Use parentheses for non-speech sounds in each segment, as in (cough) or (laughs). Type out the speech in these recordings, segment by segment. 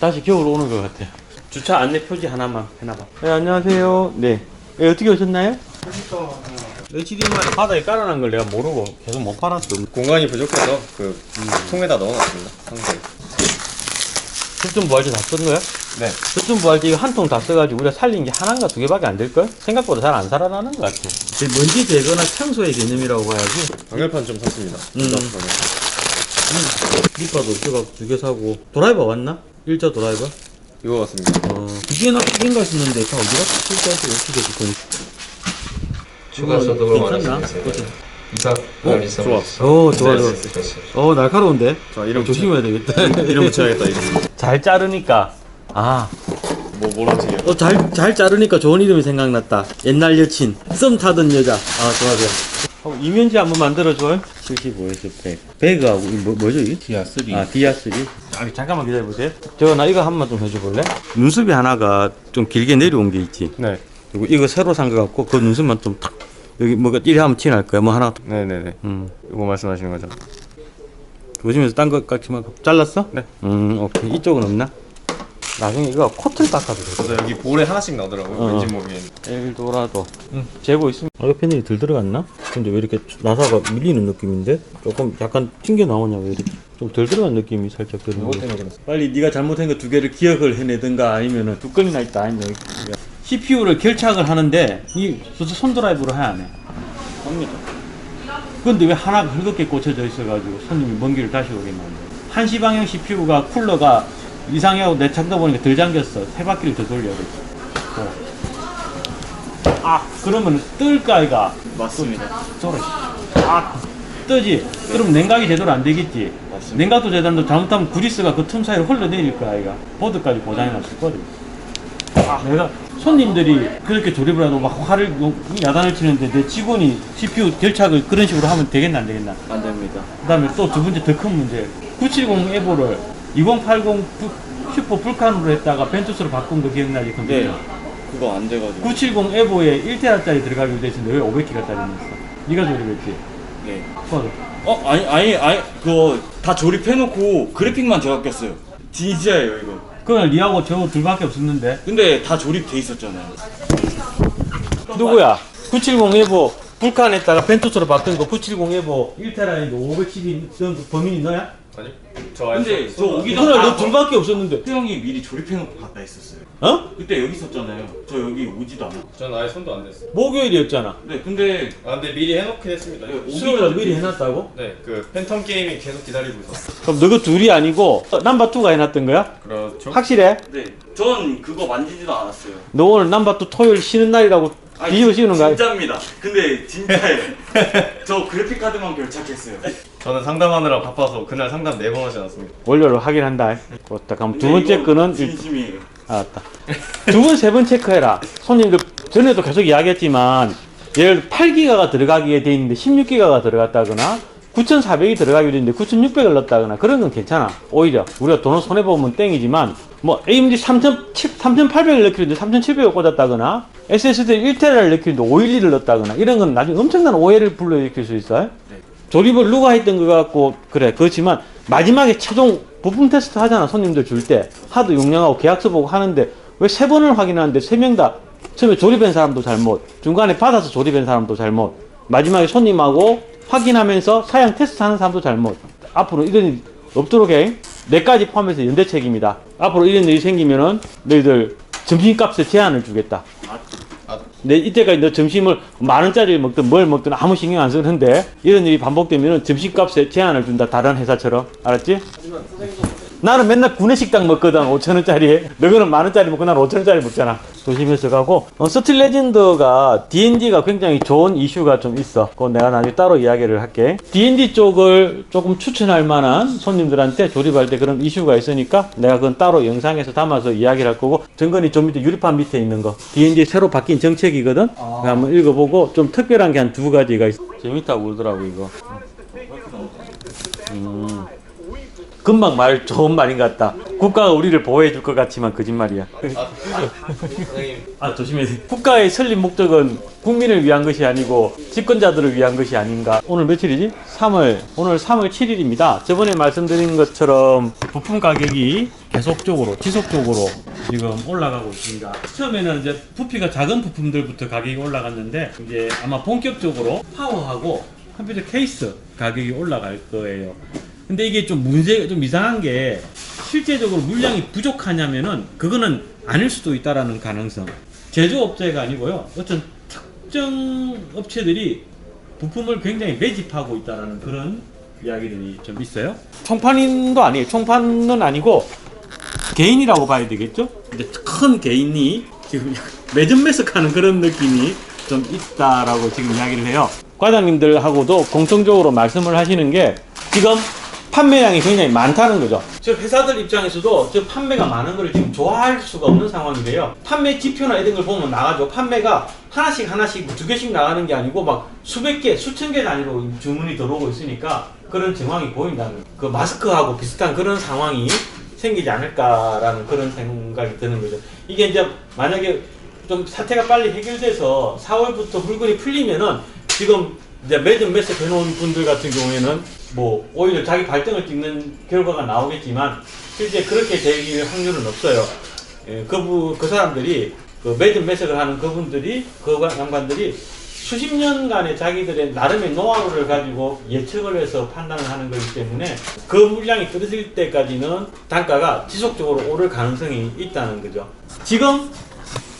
다시 겨울 오는 것 같아. 주차 안내 표지 하나만 해놔봐. 네, 안녕하세요. 네. 네, 어떻게 오셨나요? HDMI 바닥에 깔아놓은 걸 내가 모르고 계속 못 팔았어. 공간이 부족해서 그 통에다 넣어놨습니다. 항상. 습전 부활제 다쓴 거야? 네. 습전 부활제 이거 한 통 다 써가지고 우리가 살린 게 하나인가 두 개밖에 안 될걸? 생각보다 잘 안 살아나는 것 같아. 먼지 제거나 청소의 개념이라고 봐야지. 방열판 좀 샀습니다. 음. 리파도 제가 두개 사고. 드라이버 왔나? 일자 드라이버? 이거 같습니다. 어, 두 개나 두 개인가 했었는데 다 어디가? 실자에서 어떻게 됐건. 추가 소득을 괜찮나? 원하시는 이사 관리 서비스 어, 좋아, 좋아. 어, 날카로운데? 자, 이름 조심해야 되겠다. 이름 붙여야겠다, 이름. 잘 자르니까. 아, 뭐, 뭐라 지요 어, 잘, 잘 자르니까 좋은 이름이 생각났다. 옛날 여친. 썸 타던 여자. 아, 좋아, 좋아. 어, 이면지 한번 만들어줘. 75에서 100. 배그하고, 뭐, 뭐죠, 이? 디아3 아, 디아3. 아, 잠깐만 기다려보세요. 저거 나 이거 한 번만 좀 해줘볼래? 눈썹이 하나가 좀 길게 내려온 게 있지. 네. 그리고 이거 새로 산 거 같고, 그 눈썹만 좀 탁. 여기 뭐가 이래 하면 티날 거야. 뭐 하나. 네네네. 음. 이거 말씀하시는 거죠? 요즘에서 딴것 같지만 잘랐어? 네. 음, 오케이. 이쪽은 없나? 나중에 이거 코트를 닦아도 돼. 그래서 여기 볼에 하나씩 나오더라고요. 어. 왠지 모르게. 엘도라도. 응. 재고 있으면. 아, 이거 패널이 덜 들어갔나? 근데 왜 이렇게 나사가 밀리는 느낌인데? 조금 약간 튕겨 나오냐, 왜 이렇게? 좀 덜 들어간 느낌이 살짝 드는데. 빨리 네가 잘못한 거 두 개를 기억을 해내든가 아니면은 두 건이나 있다 아니면 CPU를 결착을 하는데 이 손 드라이브로 해야 하네. 합니다. 근데 왜 하나가 헐겁게 꽂혀져 있어가지고 손님이 먼 길을 다시 오게 만들어. 한시 방향 CPU가 쿨러가 이상하고 내 찾다 보니까 덜 잠겼어. 세 바퀴를 더 돌려야 돼. 어. 아, 그러면 뜰까, 아이가? 맞습니다. 저래. 아, 뜨지? 그럼 냉각이 제대로 안 되겠지? 냉각도 제대로 안 되고 잘못하면 그리스가 그 틈 사이로 흘러내릴 거야, 아이가. 보드까지 고장이 났을 거든. 아, 내가 손님들이 그렇게 조립을 하고 막 화를, 야단을 치는데 내 직원이 CPU 결착을 그런 식으로 하면 되겠나, 안 되겠나? 안 됩니다. 그 다음에 또 두 번째 더 큰 문제. 970 에보를 2080 부- 슈퍼 불칸으로 했다가 벤투스로 바꾼 거 기억나지? 컴퓨터? 네. 그거 안 돼가지고. 970 에보에 1테라짜리 들어가기로 돼 있었는데 왜 500기가짜리 넣었어? 네가 조립했지? 네. 맞아. 어 아니 아니 아니 그거 다 조립해놓고 그래픽만 제가 꼈어요. 진짜예요 이거. 그건 니하고 저 둘밖에 없었는데 근데 다 조립돼 있었잖아요. 누구야? 970 에보 불칸했다가 벤투스로 바꾼 거 970 에보 1테라인데 510이 정도 범인이 너야? 아니? 저 근데 저 오기 전에 너 둘밖에 없었는데 형이 미리 조립해놓고 갔다 있었어요. 어? 그때 여기 있었잖아요. 저 여기 오지도 않아. 전 아예 손도 안 댔어요. 목요일이었잖아 네 근데 아, 근데 미리 해놓긴 했습니다. 네, 오기 수요일날 전에 미리 해놨다고? 네, 그 팬텀 게임이 계속 기다리고 있었어요. 그럼 너가 둘이 아니고 넘버2가 해놨던 거야? 그렇죠. 확실해? 네. 전 그거 만지지도 않았어요. 너 오늘 넘버2 토요일 쉬는 날이라고 아니, 뒤집어 씌우는 거야? 진짜입니다. 근데 진짜예요. (laughs) 저 그래픽 카드만 결착했어요. 저는 상담하느라 바빠서 그날 상담 네 번 하지 않았습니다. 원료를 확인한다. 그렇다. 그럼 두 번째 거는 일- 진심이에요. 알았다. 두 번, 세 번 체크해라. 손님들 전에도 계속 이야기했지만 예를 들어 8기가가 들어가기에 돼 있는데 16기가가 들어갔다거나 9,400이 들어가기로 돼 있는데 9,600을 넣었다거나 그런 건 괜찮아. 오히려 우리가 돈을 손해 보면 땡이지만 뭐 AMD 3,800을 넣기로 했는데 3,700을 꽂았다거나 SSD 1TB를 넣기로 했는데 512를 넣었다거나 이런 건 나중에 엄청난 오해를 불러일으킬 수 있어요. 조립을 누가 했던 것 같고 그래. 그렇지만 마지막에 최종 부품 테스트 하잖아 손님들 줄 때. 하드 용량하고 계약서 보고 하는데 왜 세 번을 확인하는데 세 명 다 처음에 조립한 사람도 잘못 중간에 받아서 조립한 사람도 잘못 마지막에 손님하고 확인하면서 사양 테스트 하는 사람도 잘못. 앞으로 이런 일 없도록 해. 내까지 포함해서 연대 책임이다. 앞으로 이런 일이 생기면은 너희들 점심값에 제한을 주겠다 내 이때까지 너 점심을 만 원짜리 먹든 뭘 먹든 아무 신경 안 쓰는데 이런 일이 반복되면 점심값에 제한을 준다 다른 회사처럼 알았지? 나는 맨날 구내식당 먹거든 5천 원짜리 너희는 만 원짜리 먹고 나는 5천 원짜리 먹잖아. 조심해서 가고 어, 스틸 레전드가 D&D가 굉장히 좋은 이슈가 좀 있어. 그건 내가 나중에 따로 이야기를 할게. D&D 쪽을 조금 추천할 만한 손님들한테 조립할 때 그런 이슈가 있으니까 내가 그건 따로 영상에서 담아서 이야기를 할 거고 정건이 좀 밑에 유리판 밑에 있는 거. D&D 새로 바뀐 정책이거든? 그거 한번 읽어보고 좀 특별한 게 한 두 가지가 있어. 재밌다고 그러더라고 이거. 음. 금방 말 좋은 말인 것 같다. 국가가 우리를 보호해 줄 것 같지만 거짓말이야. 아 조심해. 국가의 설립 목적은 국민을 위한 것이 아니고 집권자들을 위한 것이 아닌가. 오늘 며칠이지? 3월. 오늘 3월 7일입니다. 저번에 말씀드린 것처럼 부품 가격이 계속적으로 지속적으로 지금 올라가고 있습니다. 처음에는 이제 부피가 작은 부품들부터 가격이 올라갔는데 이제 아마 본격적으로 파워하고 컴퓨터 케이스 가격이 올라갈 거예요. 근데 이게 좀 문제 좀 이상한 게 실제적으로 물량이 부족하냐면은 그거는 아닐 수도 있다라는 가능성. 제조업체가 아니고요. 어떤 특정 업체들이 부품을 굉장히 매집하고 있다라는 그런 이야기들이 좀 있어요. 총판인도 아니에요. 총판은 아니고 개인이라고 봐야 되겠죠? 근데 큰 개인이 지금 (laughs) 매점 매석하는 그런 느낌이 좀 있다라고 지금 이야기를 해요. 과장님들하고도 공통적으로 말씀을 하시는 게 지금 판매량이 굉장히 많다는 거죠. 저 회사들 입장에서도 저 판매가 많은 걸 지금 좋아할 수가 없는 상황인데요. 판매 지표나 이런 걸 보면 나가죠. 판매가 하나씩 하나씩 두 개씩 나가는 게 아니고 막 수백 개, 수천 개 단위로 주문이 들어오고 있으니까 그런 정황이 보인다는. 그 마스크하고 비슷한 그런 상황이 생기지 않을까라는 그런 생각이 드는 거죠. 이게 이제 만약에 좀 사태가 빨리 해결돼서 4월부터 물건이 풀리면은 지금 이제 매점 매석 해놓은 분들 같은 경우에는 뭐 오히려 자기 발등을 찍는 결과가 나오겠지만 실제 그렇게 될 확률은 없어요. 예, 그부 그 사람들이 그 매점 매석을 하는 그분들이 그 양반들이 수십 년간의 자기들의 나름의 노하우를 가지고 예측을 해서 판단을 하는 거기 때문에 그 물량이 떨어질 때까지는 단가가 지속적으로 오를 가능성이 있다는 거죠. 지금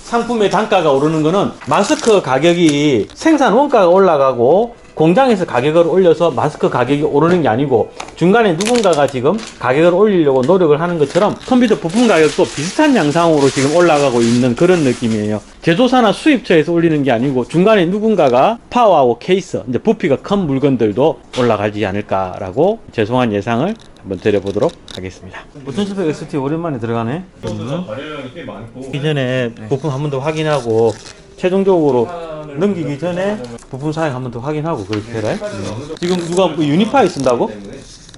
상품의 단가가 오르는 거는 마스크 가격이 생산 원가가 올라가고 공장에서 가격을 올려서 마스크 가격이 오르는 게 아니고 중간에 누군가가 지금 가격을 올리려고 노력을 하는 것처럼 컴퓨터 부품 가격도 비슷한 양상으로 지금 올라가고 있는 그런 느낌이에요. 제조사나 수입처에서 올리는 게 아니고 중간에 누군가가 파워하고 케이스, 이제 부피가 큰 물건들도 올라가지 않을까라고 죄송한 예상을 한번 드려보도록 하겠습니다. 5700 ST 오랜만에 들어가네. 발열량이 꽤 많고 이전에 부품 한 번 더 확인하고 최종적으로 넘기기 전에 부품 사양 한번 더 확인하고 그렇게 해라. 음. 지금 누가 뭐 유니파이 쓴다고?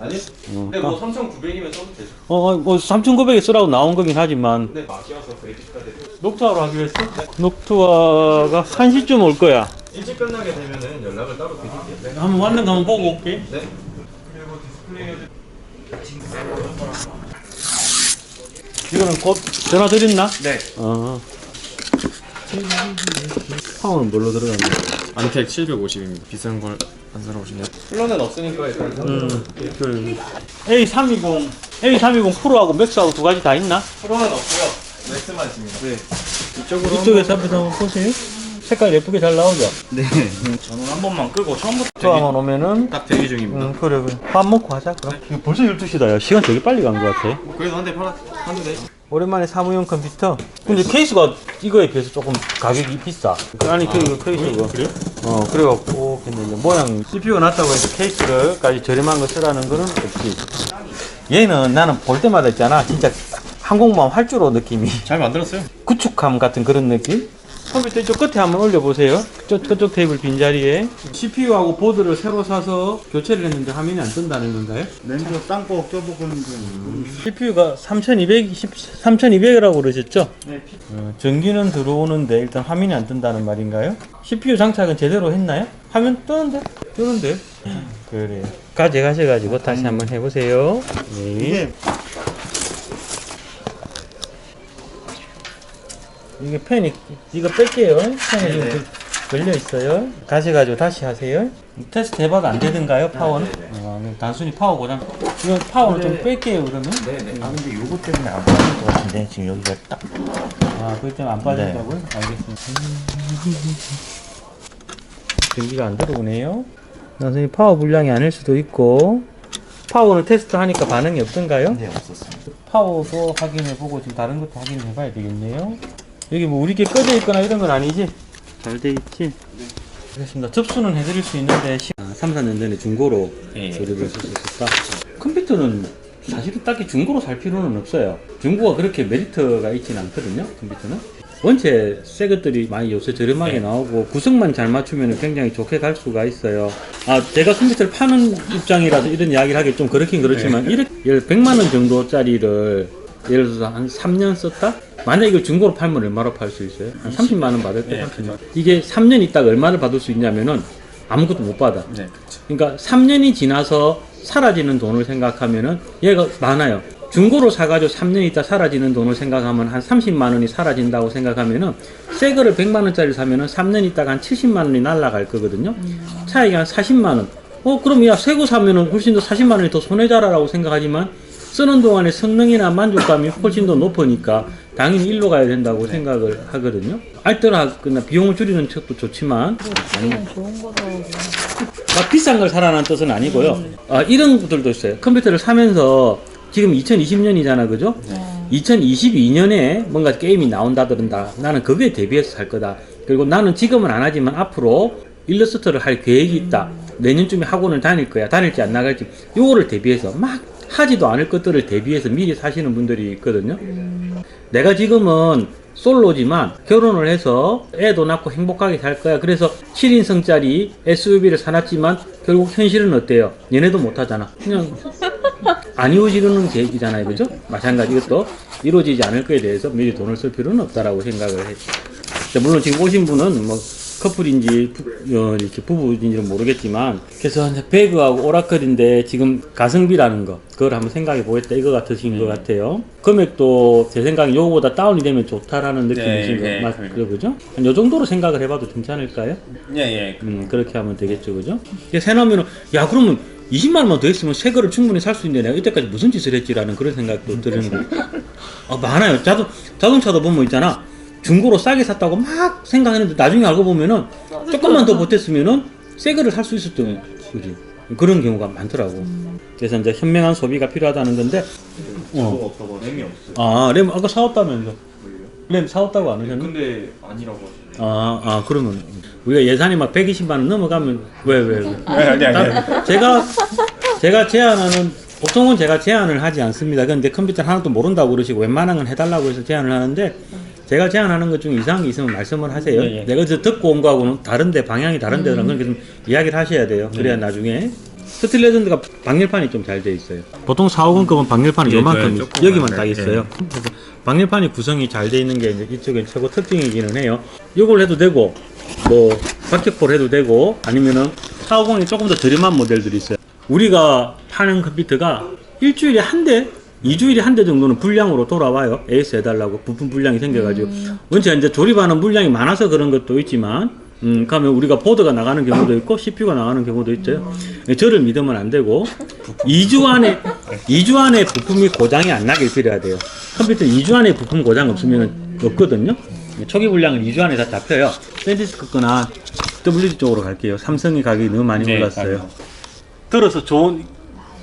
아니? 어, 근데 뭐 3,900이면 써도 되죠 어, 어, 뭐 3,900에 쓰라고 나온 거긴 하지만 근데 그래픽 카드 녹투화로 하기로 했어? 녹투화가 1시쯤 올 거야. 일찍 끝나게 되면은 연락을 따로 드릴게요 네. 한번 왔는 거 한번 보고 올게. 네. 이거는 곧 전화 드렸나? 네. 어. 파워는 뭘로 들어갔냐? 안텍 750입니다. 비싼 걸 안 사러 오시네요. 플러는 없으니까 일단 음, 그 A320, A320 프로하고 맥스하고 두 가지 다 있나? 플러는 없고요 맥스만 있습니다 네. 이쪽으로 이쪽에서 한번 한번 보세요. 색깔 예쁘게 잘 나오죠? 네. (laughs) 저는 한 번만 끄고 처음부터 저만 오면은 딱 대기 중입니다. 음, 그래 그래 밥 먹고 하자 그럼 이거 벌써 12시다 야 시간 되게 빨리 간 것 같아 그래도 한 대 팔아 한대 내. 오랜만에 사무용 컴퓨터. 근데 케이스가 이거에 비해서 조금 가격이 비싸. 아니 그 이거 케이스가. 그래? 어 그래갖고. 근데 이제 모양 CPU가 낮다고 해서 케이스를까지 저렴한 거 쓰라는 거는 없지. 얘는 나는 볼 때마다 있잖아. 진짜 항공모함 활주로 느낌이. 잘 만들었어요. 구축함 같은 그런 느낌? 컴퓨터 이쪽 끝에 한번 올려보세요. 저, 저쪽 테이블 빈자리에. CPU하고 보드를 새로 사서 교체를 했는데 화면이 안 뜬다는 건가요? 렌즈 땅콩 껴보고는 좀 CPU가 3200, 3200이라고 그러셨죠? 네. 어, 전기는 들어오는데 일단 화면이 안 뜬다는 말인가요? CPU 장착은 제대로 했나요? 화면 뜨는데? 뜨는데? 그래요. 가져가셔가지고 다시 한번 해보세요. 네. 이게 이게 펜이 이거 뺄게요. 펜이 지금 걸려 있어요. 가셔가지고 다시 하세요. 테스트 해봐도 안 되던가요? 파워는? 아, 그럼 단순히 파워 고장. 이거 파워를 좀 뺄게요 그러면. 아 근데 요거 때문에 안 빠질 것 같은데 지금 여기가 딱 아, 그것 때문에 안 빠진다고요? 알겠습니다. 전기가 안 들어오네요. 단순히 파워 불량이 아닐 수도 있고. 파워는 테스트 하니까 반응이 없던가요? 네, 없었습니다. 파워도 확인해보고 지금 다른 것도 확인해봐야 되겠네요. 여기 뭐 우리 게 꺼져 있거나 이런 건 아니지? 잘 돼 있지? 알겠습니다. 접수는 해드릴 수 있는데 시... 아, 3, 4년 전에 중고로 조립을 했을 수 있었다. 컴퓨터는 사실은 딱히 중고로 살 필요는 없어요. 중고가 그렇게 메리트가 있지는 않거든요. 컴퓨터는. 원체 새 것들이 많이 요새 저렴하게 나오고 구성만 잘 맞추면 굉장히 좋게 갈 수가 있어요. 아 제가 컴퓨터를 파는 입장이라서 이런 이야기를 하기 좀 그렇긴 그렇지만 이렇게 예를 100만 원 정도짜리를 예를 들어서 한 3년 썼다? 만약 이걸 중고로 팔면 얼마로 팔 수 있어요? 한 30만 원 받을 때 30만 이게 3년 있다가 얼마를 받을 수 있냐면은 아무것도 못 받아. 네, 그렇죠. 그러니까 3년이 지나서 사라지는 돈을 생각하면은 얘가 많아요. 중고로 사가지고 3년 있다 사라지는 돈을 생각하면 한 30만 원이 사라진다고 생각하면은 새 거를 100만 원짜리 사면은 3년 있다가 한 70만 원이 날라갈 거거든요. 차이가 한 40만 원. 어, 그럼 야, 새 거 사면은 훨씬 더 40만 원이 더 손해자라고 생각하지만 쓰는 동안의 성능이나 만족감이 훨씬 더 높으니까 당연히 일로 가야 된다고 생각을 하거든요. 알뜰하거나 비용을 줄이는 척도 좋지만 막 비싼 걸 사라는 뜻은 아니고요. 아, 이런 것들도 있어요. 컴퓨터를 사면서 지금 2020년이잖아, 그죠? 2022년에 뭔가 게임이 나온다든다. 나는 그거에 대비해서 살 거다. 그리고 나는 지금은 안 하지만 앞으로 일러스트를 할 계획이 있다. 내년쯤에 학원을 다닐 거야. 다닐지 안 나갈지. 요거를 대비해서 막 하지도 않을 것들을 대비해서 미리 사시는 분들이 있거든요. 내가 지금은 솔로지만 결혼을 해서 애도 낳고 행복하게 살 거야. 그래서 7인승짜리 SUV를 사놨지만 결국 현실은 어때요? 얘네도 못하잖아. 그냥 (laughs) 안 이루어지는 계획이잖아요. 그죠? 마찬가지 이것도 이루어지지 않을 거에 대해서 미리 돈을 쓸 필요는 없다라고 생각을 했죠. 자, 물론 지금 오신 분은 뭐 커플인지 부, 어, 이렇게 부부인지는 모르겠지만 그래서 배그하고 오라클인데 지금 가성비라는 거 그걸 한번 생각해 보겠다 이거 같으신 것 같아요 금액도 제 생각에 요거보다 다운이 되면 좋다라는 느낌이신 것 네, 같아요 네, 그죠? 한요 정도로 생각을 해봐도 괜찮을까요? 예, 예. 음 그렇게 하면 되겠죠 그죠? 새나면은 야 그러면 20만 원만 더 했으면 새 거를 충분히 살 수 있는데 내가 이때까지 무슨 짓을 했지라는 그런 생각도 드는 거예요 아, (laughs) 많아요. 자동, 자동차도 보면 있잖아. 중고로 싸게 샀다고 막 생각했는데 나중에 알고 보면은 조금만 더 버텼으면은 새 거를 살 수 있었던 거지. 그런 경우가 많더라고. 그래서 이제 현명한 소비가 필요하다는 건데, 어. 없다고 램이 없어요. 아, 램 아까 사왔다면서. 램 사왔다고 안 하셨나? 근데 아니라고 하시네요. 아, 아, 그러면 우리가 예산이 막 120만 원 넘어가면 왜, 왜, 왜? (laughs) 아니, 아니, 아니. 나- 제가 제가 제안하는 보통은 제가 제안을 하지 않습니다. 그런데 컴퓨터 하나도 모른다고 그러시고 웬만한 건 해달라고 해서 제안을 하는데 제가 제안하는 것 중 이상한 게 있으면 말씀을 하세요. 예, 예. 내가 저 듣고 온 거하고는 다른데 방향이 다른데 그런 건좀 이야기를 하셔야 돼요. 그래야 나중에 스틸 레전드가 방열판이 좀 잘 돼 있어요. 보통 450 거면 방열판이 예, 요만큼 네, 조그만 여기만 네, 딱 있어요. 그래서 방열판이 구성이 잘 돼 있는 게 이제 이쪽의 최고 특징이기는 해요. 이걸 해도 되고 뭐 박격포를 해도 되고 아니면은 450이 조금 더 저렴한 모델들이 있어요. 우리가 파는 컴퓨터가 일주일에 한 대, 이주일에 한 대 정도는 불량으로 돌아와요. AS 해달라고 부품 불량이 생겨가지고. 원체 이제 조립하는 물량이 많아서 그런 것도 있지만, 음, 그러면 우리가 보드가 나가는 경우도 있고, CPU가 나가는 경우도 있죠. 저를 믿으면 안 되고, 2주 안에, 2주 안에 부품이 고장이 안 나길 빌어야 돼요. 컴퓨터 2주 안에 부품 고장 없으면 없거든요. 초기 불량은 2주 안에 다 잡혀요. 샌디스크 거나 WD 쪽으로 갈게요. 삼성의 가격이 너무 많이 네, 올랐어요. 들어서 좋은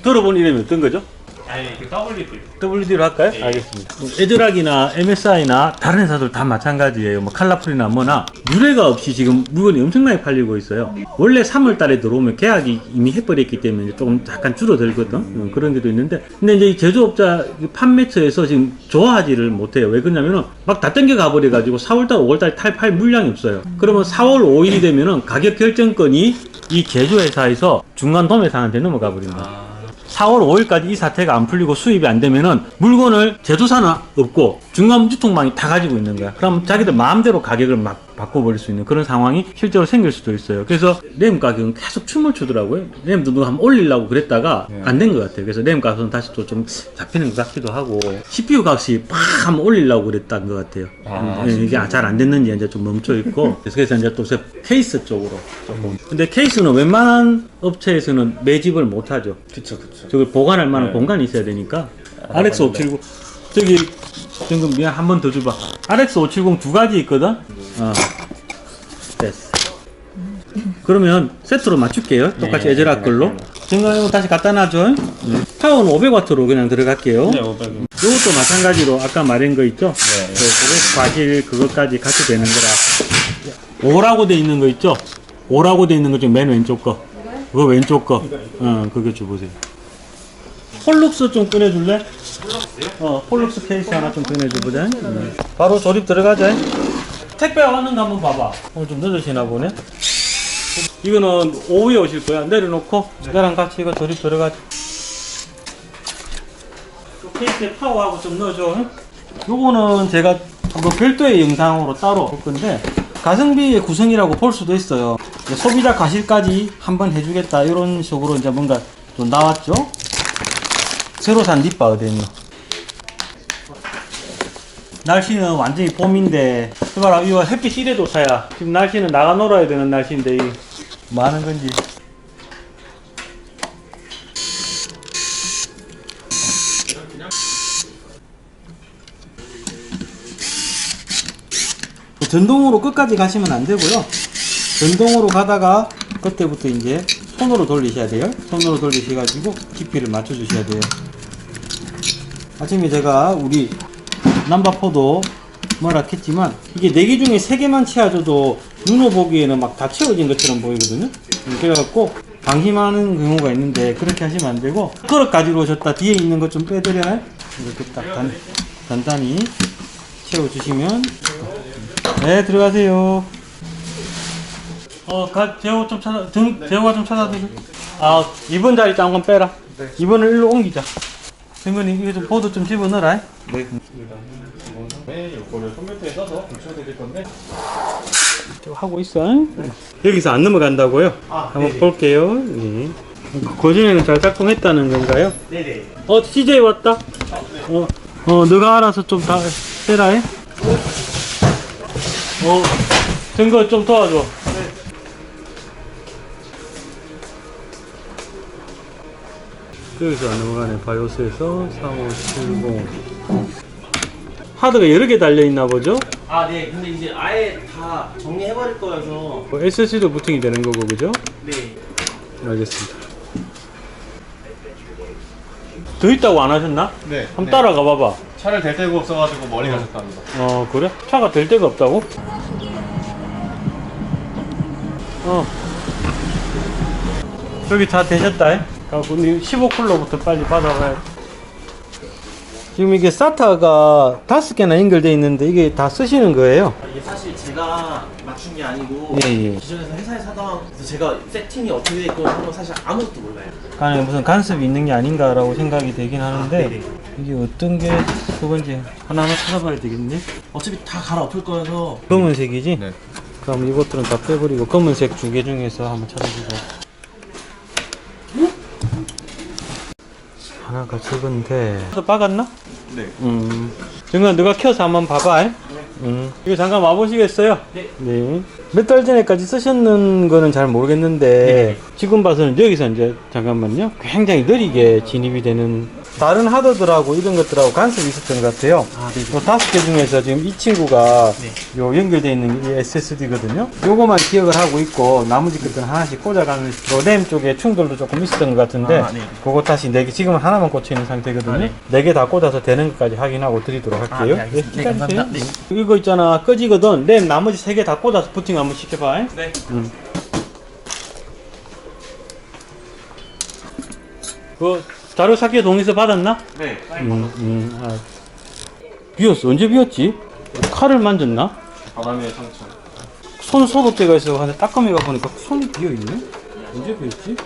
들어본 이름이 어떤 거죠? 아니 그 WD. WD로 할까요? 알겠습니다. 에드락이나 MSI나 다른 회사들 다 마찬가지예요. 뭐 칼라풀이나 뭐나 유례가 없이 지금 물건이 엄청나게 팔리고 있어요. 원래 3월 달에 들어오면 계약이 이미 해버렸기 때문에 조금 약간 줄어들거든. 어, 그런 게도 있는데 근데 이제 이 제조업자 판매처에서 지금 좋아하지를 못해요. 왜 그러냐면은 막 다 땡겨 가버려 가지고 4월 달, 5월 달 탈팔 물량이 없어요. 그러면 4월 5일이 되면은 가격 결정권이 이 제조회사에서 중간 도매상한테 넘어가 버립니다. 4월 5일까지 이 사태가 안 풀리고 수입이 안 되면은 물건을 제조사는 없고 중간 유통망이 다 가지고 있는 거야. 그럼 자기들 마음대로 가격을 막 바꿔버릴 수 있는 그런 상황이 실제로 생길 수도 있어요. 그래서 램 가격은 계속 춤을 추더라고요. 램도 누가 한번 올리려고 그랬다가 안 된 것 같아요. 그래서 램 가격은 다시 또 좀 잡히는 것 같기도 하고 CPU 값이 팍 한번 올리려고 그랬던 것 같아요. 음, 이게 잘 안 됐는지 이제 좀 멈춰 있고 (laughs) 그래서 이제 또저 케이스 쪽으로 조금. 근데 케이스는 웬만한 업체에서는 매집을 못 하죠. 그쵸, 그쵸. 저걸 보관할 만한 공간이 있어야 되니까 RX 579 저기 지금 미안 한 번 더 줘봐. RX 570 두 가지 있거든? 어. 됐어. 그러면 세트로 맞출게요. 똑같이 네, 에즈락 걸로. 생각해보 다시 갖다 놔줘. 파워는 500W로 그냥 들어갈게요. 네, 500. 이것도 마찬가지로 아까 말한 거 있죠? 네. 그 고객 과실 그것까지 같이 되는 거라. 5라고 돼 있는 거 있죠? 5라고 돼 있는 거중맨 왼쪽 거. 그거 왼쪽 거. 어, 그거 줘보세요. 폴룩스 좀 꺼내줄래? 어, 폴룩스 케이스 하나 좀 꺼내줘보자. 음. 바로 조립 들어가자. 택배가 왔는가 한번 봐봐. 오늘 좀 늦으시나 보네. 이거는 오후에 오실 거야. 내려놓고 나랑 같이 이거 조립 들어가자. 요 케이스에 파워하고 좀 넣어줘. 응? 요거는 제가 뭐 별도의 영상으로 따로 볼 건데 가성비의 구성이라고 볼 수도 있어요. 소비자 가실까지 한번 해주겠다 이런 식으로 이제 뭔가 좀 나왔죠. 새로 산 립바 어딨노? 날씨는 완전히 봄인데 봐라 이거 햇빛 이래도 사야. 지금 날씨는 나가 놀아야 되는 날씨인데 이. 뭐 하는 건지. 전동으로 끝까지 가시면 안 되고요. 전동으로 가다가 끝에부터 이제 손으로 돌리셔야 돼요. 손으로 돌리셔 가지고 깊이를 맞춰 주셔야 돼요 아침에 제가 우리 남바포도 뭐라 했지만 이게 4개 중에 3개만 채워줘도 눈으로 보기에는 막 다 채워진 것처럼 보이거든요 음, 그래갖고 방심하는 경우가 있는데 그렇게 하시면 안 되고 그릇 가지고 오셨다 뒤에 있는 것 좀 빼드려요 이렇게 딱 단, 간단히 채워주시면 네 들어가세요 어, 가, 재호 좀 찾아, 등, 재호가 좀 찾아드려. 아, 2번 자리 잠깐 빼라. 2번을 일로 옮기자. 승근이, 이거 좀 보드 좀 집어넣어라. 네, 요거를 컴퓨터에 써서 붙여드릴 건데 좀 하고 있어. 여기서 안 넘어간다고요? 한번 볼게요. 네. 고전에는 잘 작동했다는 건가요? 네네. 어, CJ 왔다. 어, 어, 너가 알아서 좀다 빼라. 해. 어, 증거 좀 도와줘. 여기서 안 넘어가네. 바이오스에서 3570. 하드가 여러 개 달려 있나 보죠? 아, 네. 근데 이제 아예 다 정리해버릴 거여서. 뭐 SSD도 부팅이 되는 거고 그죠? 네. 알겠습니다. 더 있다고 안 하셨나? 네. 한번 따라가 봐봐. 차를 댈 데가 없어가지고 멀리 가셨답니다. 어 그래? 차가 될 데가 없다고? 어 여기 다 되셨다. 잉? 갖고 15쿨러부터 빨리 받아가야 돼. 지금 이게 사타가 다섯 개나 연결돼 있는데 이게 다 쓰시는 거예요? 이게 사실 제가 맞춘 게 아니고 예, 예. 기존에서 회사에서 하던 그래서 제가 세팅이 어떻게 돼 있고 하는 건 사실 아무것도 몰라요. 안에 무슨 간섭이 있는 게 아닌가라고 생각이 되긴 하는데 네네. 이게 어떤 게 그건지 하나하나 찾아봐야 되겠네. 어차피 다 갈아엎을 거여서 검은색이지? 네. 그럼 이것들은 다 빼버리고 검은색 두 개 중에서 한번 찾아보자. 하나가 적은데. 또 박았나? 네. 음. 정관 너가 켜서 한번 봐봐. 네. 음. 이거 잠깐 와보시겠어요? 네. 몇 달 전에까지 쓰셨는 거는 잘 모르겠는데 지금 봐서는 여기서 이제 잠깐만요. 굉장히 느리게 진입이 되는 다른 하드들하고 이런 것들하고 간섭이 있었던 것 같아요. 아, 네. 요 다섯 개 중에서 지금 이 친구가 요 연결되어 있는 게 SSD거든요. 요거만 기억을 하고 있고 나머지 것들은 하나씩 꽂아가는 요램 쪽에 충돌도 조금 있었던 것 같은데 아, 네. 그거 다시 네개 지금은 하나만 꽂혀 있는 상태거든요. 네 개 다 꽂아서 되는 것까지 확인하고 드리도록 할게요. 네, 알겠습니다. 네, 기다리세요. 감사합니다. 이거 있잖아 꺼지거든. 램 나머지 세 개 다 꽂아서 부팅 한번 시켜봐. 네. 음. 그 자료 찾기 동의서 받았나? 네. 음, 음, 아. 비었어. 언제 비었지? 칼을 만졌나? 바람의 상처 손 소독제가 있어. 근데 닦아내가 보니까 손이 비어 있네? 언제 비었지?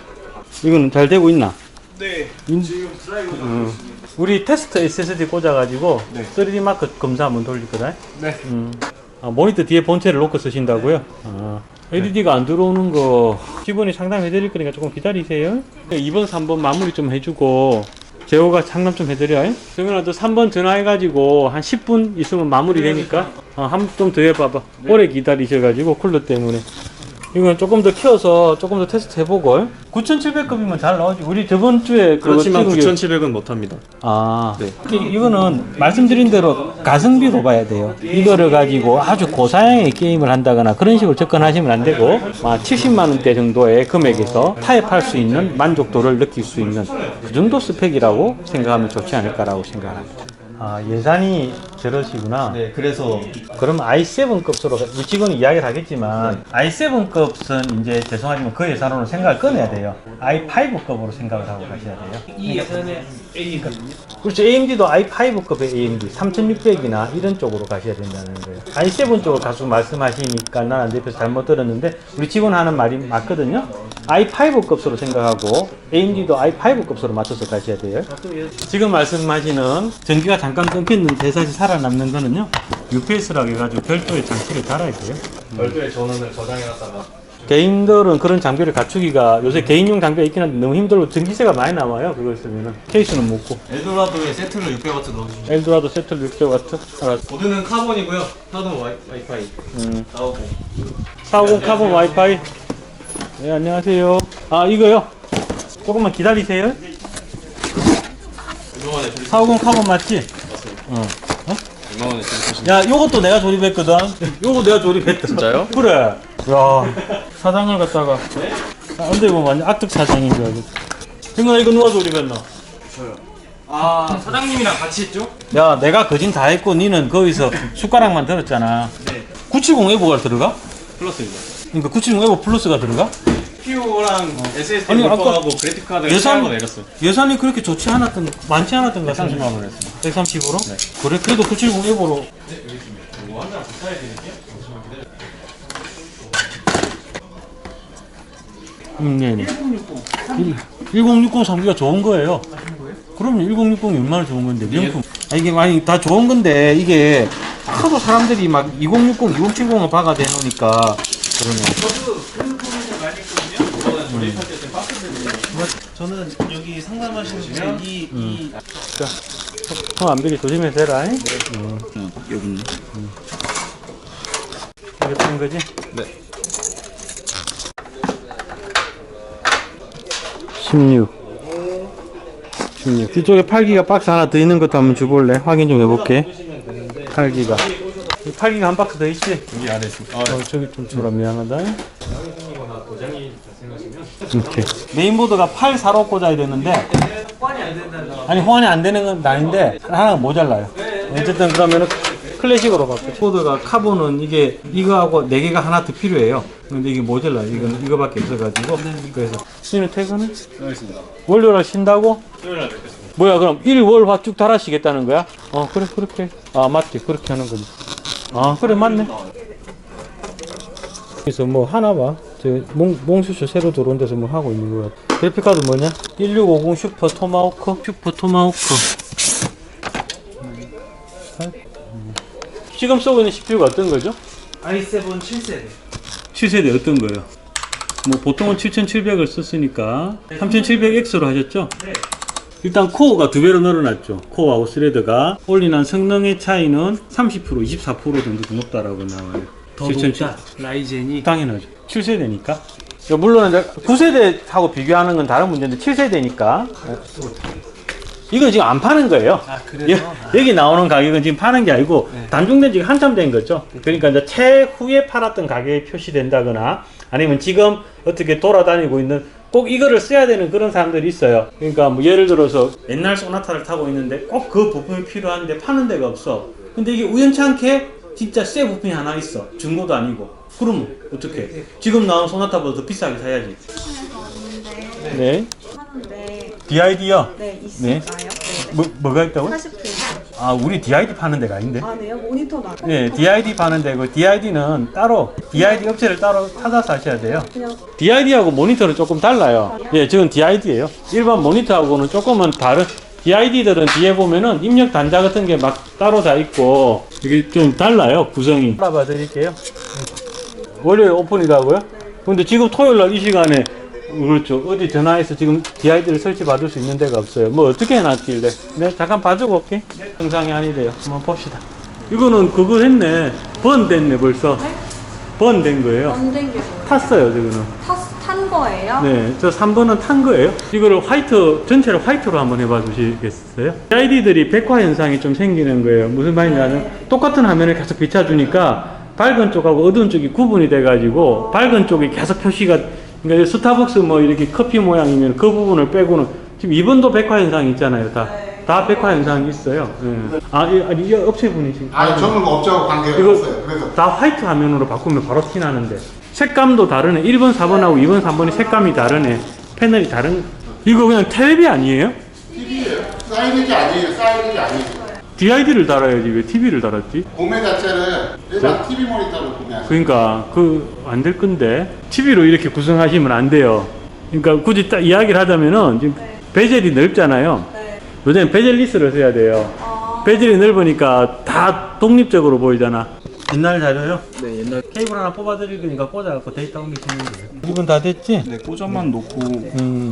이거는 잘 되고 있나? 네. 지금 드라이브 우리 테스트 SSD 꽂아가지고 3D 마크 검사 한번 돌릴 거다. 네. 음. 아, 모니터 뒤에 본체를 놓고 쓰신다고요? 아, LED가 안 들어오는 거 직원이 상담해 드릴 거니까 조금 기다리세요. 2번, 3번 마무리 좀 해주고 제호가 상담 좀 해드려요. 그러면 또 3번 전화해가지고 한 10분 있으면 마무리 되니까 어, 한좀더 해봐봐. 오래 기다리셔가지고 쿨러 때문에. 이건 조금 더 키워서 조금 더 테스트 해보고 9,700급이면 잘 나오지. 우리 저번 주에 그거 그렇지만 찍은 게- 9,700은 못합니다 아, 네. 이- 이거는 말씀드린 대로 가성비로 봐야 돼요. 이거를 가지고 아주 고사양의 게임을 한다거나 그런 식으로 접근하시면 안 되고, 아, 70만 원대 정도의 금액에서 타협할 수 있는 만족도를 느낄 수 있는 그 정도 스펙이라고 생각하면 좋지 않을까라고 생각합니다. 아 예산이 저러시구나. 네, 그래서 그럼 i7급으로 우리 직원이 이야기를 하겠지만 i7급은 이제 죄송하지만 그 예산으로 생각을 꺼내야 돼요. i5급으로 생각을 하고 가셔야 돼요. 이 예산에 A가 그렇죠. AMD도 i5급의 AMD 3600이나 이런 쪽으로 가셔야 된다는 거예요. i7 쪽으로 가서 말씀하시니까 난 안 대표서 잘못 들었는데 우리 직원 하는 말이 맞거든요. I5급으로 생각하고 AMD도 i5급으로 맞춰서 가셔야 돼요. 지금 말씀하시는 전기가 잠깐 끊기는 대사시 살아남는 거는요. UPS라고 해가지고 별도의 장치를 달아야 돼요. 별도의 전원을 저장해놨다가 개인들은 그런 장비를 갖추기가 요새 개인용 장비가 있긴 한데 너무 힘들고 전기세가 많이 나와요. 그걸 쓰면은 케이스는 못 고. 엘도라도에 세트를 600W 넣어주시면 엘도라도 세틀 600W. 알았어. 보드는 카본이고요. 하드는 와이, 와이파이 음. 나오고 450 카본 와이파이. 네, 안녕하세요. 아, 이거요? 조금만 기다리세요. 450 카본 맞지? 어. 어? 야, 요것도 내가 조립했거든. 요거 내가 조립했다. 진짜요? 그래. 야, 사장을 갖다가. 아, 근데 뭐 완전 악덕 사장인 줄 알겠어. 형아, 이거 누가 조립했나? 아 사장님이랑 같이 했죠? 야, 내가 거진 다 했고, 니는 거기서 숟가락만 들었잖아. 네 970 에보가 들어가? 플러스입니다 그러니까 970 에보 플러스가 들어가? PU랑 SSD 아니, 아까 물건하고 그래픽 카드 예산- 내렸어요 예산이 그렇게 좋지 않았던, 많지 않았던 것 같은데. 30만 원 했습니다 130으로? 그래, 그래도 970 에보로. 음, 네 네. 1060 상비가 좋은 거예요. 그럼요, 1060이 얼마나 좋은 건데, 명품. 아, 이게 많이 다 좋은 건데, 이게 하도 사람들이 막 2060, 2070을 박아 대놓으니까, 그러네. 저는 여기 상담하시는 분이 이, 이형 안비리 조심해서 해라. 잉? 여기 있네. 이게 된 거지? 네. 16. 16. 뒤쪽에 8기가 박스 하나 더 있는 것도 한번 줘볼래? 확인 좀 해볼게. 8기가. 8기가 한 박스 더 있지? 여기 안에 있습니다 어, 저기 좀 줘라. 미안하다. 이렇게. 메인보드가 845 꽂아야 되는데. 아니, 호환이 안 되는 건 아닌데, 하나가 모자라요. 어쨌든 그러면은 클래식으로 바꿔. 보드가 카본은 이게 이거하고 4개가 하나 더 필요해요. 근데 이게 모자라요. 이건 이거밖에 없어가지고. 그래서. 수인은 퇴근은? 알겠습니다 월요일 쉰다고? 토요일 날 뵙겠습니다 뭐야, 그럼 일, 월, 화쭉 달아시겠다는 거야? 어, 그래, 그렇게. 아, 맞지. 그렇게 하는 거지. 아, 그래, 맞네. 그래서 뭐 하나 봐. 저 몽, 몽수쇼 새로 들어온 데서 뭐 하고 있는 거 같아. 그래픽카드 뭐냐? 1650 슈퍼 토마호크? 슈퍼 토마호크. 지금 쓰고 있는 CPU가 어떤 거죠? i7 7세대. 7세대 어떤 거예요? 뭐 보통은 7700을 썼으니까 3700X로 하셨죠? 일단 코어가 두 배로 늘어났죠. 코어하고 스레드가 올인한 성능의 차이는 30% 24% 정도 더 높다라고 나와요. 더 7700. 높다. 라이젠이 당연하죠. 7세대니까. 물론 이제 9세대하고 비교하는 건 다른 문제인데 7세대니까. 이건 지금 안 파는 거예요. 아 그래서 여, 여기 나오는 가격은 지금 파는 게 아니고 단종된 지가 한참 된 거죠. 그러니까 이제 최후에 팔았던 가격이 표시된다거나 아니면 지금 어떻게 돌아다니고 있는 꼭 이거를 써야 되는 그런 사람들이 있어요. 그러니까 뭐 예를 들어서 옛날 소나타를 타고 있는데 꼭 그 부품이 필요한데 파는 데가 없어. 근데 이게 우연찮게 진짜 새 부품이 하나 있어. 중고도 아니고. 그러면 어떻게? 지금 나온 소나타보다 더 비싸게 사야지. 네. 하는데 DID요. 네 있을까요? 네. 뭐 뭐가 있다고? 40분. 아 우리 DID 파는 데가 아닌데. 아 네요 모니터나. 네, DID 파는 데고 DID는 따로 DID 업체를 따로 찾아서 하셔야 돼요. 그냥 DID하고 모니터는 조금 달라요. 예, 지금 DID예요. 일반 모니터하고는 조금은 다른 DID들은 뒤에 보면은 입력 단자 같은 게 막 따로 다 있고 이게 좀 달라요 구성이. 알아봐 드릴게요. 월요일 오픈이라고요? 근데 지금 토요일 날 이 시간에 그렇죠. 어디 전화해서 지금 DID를 설치 받을 수 있는 데가 없어요. 뭐 어떻게 해놨길래? 네, 잠깐 봐주고 올게. 영상이 아니래요. 한번 봅시다. 이거는 그거 했네. 번 됐네 벌써. 번된 거예요. 언젠 게 뭐예요? 탔어요, 지금은. 탔- 탄 거예요? 네, 저 3번은 탄 거예요. 이거를 화이트, 전체를 화이트로 한번 해봐 주시겠어요? 아이디들이 백화 현상이 좀 생기는 거예요. 무슨 말이냐면, 똑같은 화면을 계속 비춰주니까, 밝은 쪽하고 어두운 쪽이 구분이 돼가지고, 밝은 쪽이 계속 표시가, 그러니까 스타벅스 뭐 이렇게 커피 모양이면 그 부분을 빼고는, 지금 2번도 백화 현상이 있잖아요, 다. 다 백화 영상이 있어요. 예. 아, 이, 아니, 이 업체 분이신 아니 저는 업자하고 관계가 이거 없어요. 그래서 다 화이트 화면으로 바꾸면 바로 티 나는데 색감도 다르네 1번 4번하고 2번 3번이 색감이 다르네 패널이 다른 이거 그냥 텔레비 아니에요? TV예요. 사이즈가 아니에요. 사이즈가 아니에요. DID를 달아야지 왜 TV를 달았지? 구매 자체는 일반 TV 모니터를 구매하세요. 그러니까 그 안 될 건데 TV로 이렇게 구성하시면 안 돼요 그러니까 굳이 딱 이야기를 하자면은 지금 베젤이 넓잖아요 네. 요즘 베젤리스를 써야 돼요 어, 베젤이 넓으니까 다 독립적으로 보이잖아. 옛날 자료요? 네, 옛날. 케이블 하나 뽑아드릴 거니까 꽂아갖고 데이터 옮기시면 돼요. 이건 다 됐지? 네, 꽂아만 놓고 음.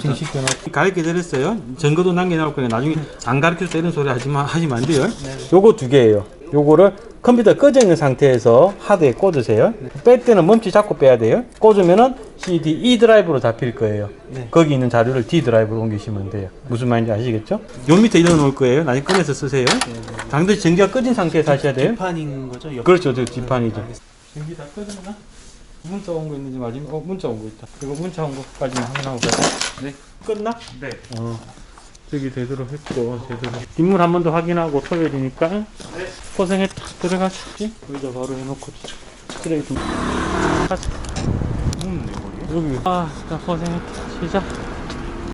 정식해놓고. 가르쳐 드렸어요. 증거도 남겨 놓을 거니까 나중에 안 가르쳐서 이런 소리 하지만, 하시면 안 돼요. 요거 두 개예요. 요거를 컴퓨터 꺼져 있는 상태에서 하드에 꽂으세요. 뺄 때는 멈치 잡고 빼야 돼요. 꽂으면은 CD E 드라이브로 잡힐 거예요. 거기 있는 자료를 D 드라이브로 옮기시면 돼요. 무슨 말인지 아시겠죠? 요 밑에 이어 놓을 거예요. 나중에 꺼내서 쓰세요. 당시 전기가 꺼진 상태에서 하셔야 돼요. 판인 거죠? 그렇죠. 저 뒷판이죠. 전기 다 꺼졌나? 문자 온 거 있는지 마지막 어 문자 온 거 있다. 이거 문자 온 거까지만 확인하고 가자. 네. 끝나? 네. 어. 저기 되도록 했고 되도록 뒷문 한 번 더 확인하고 토요일이니까 네. 고생했다 들어가시지 여기다 바로 해놓고 쓰레기 좀 가자 여기 아 진짜 고생했다 시작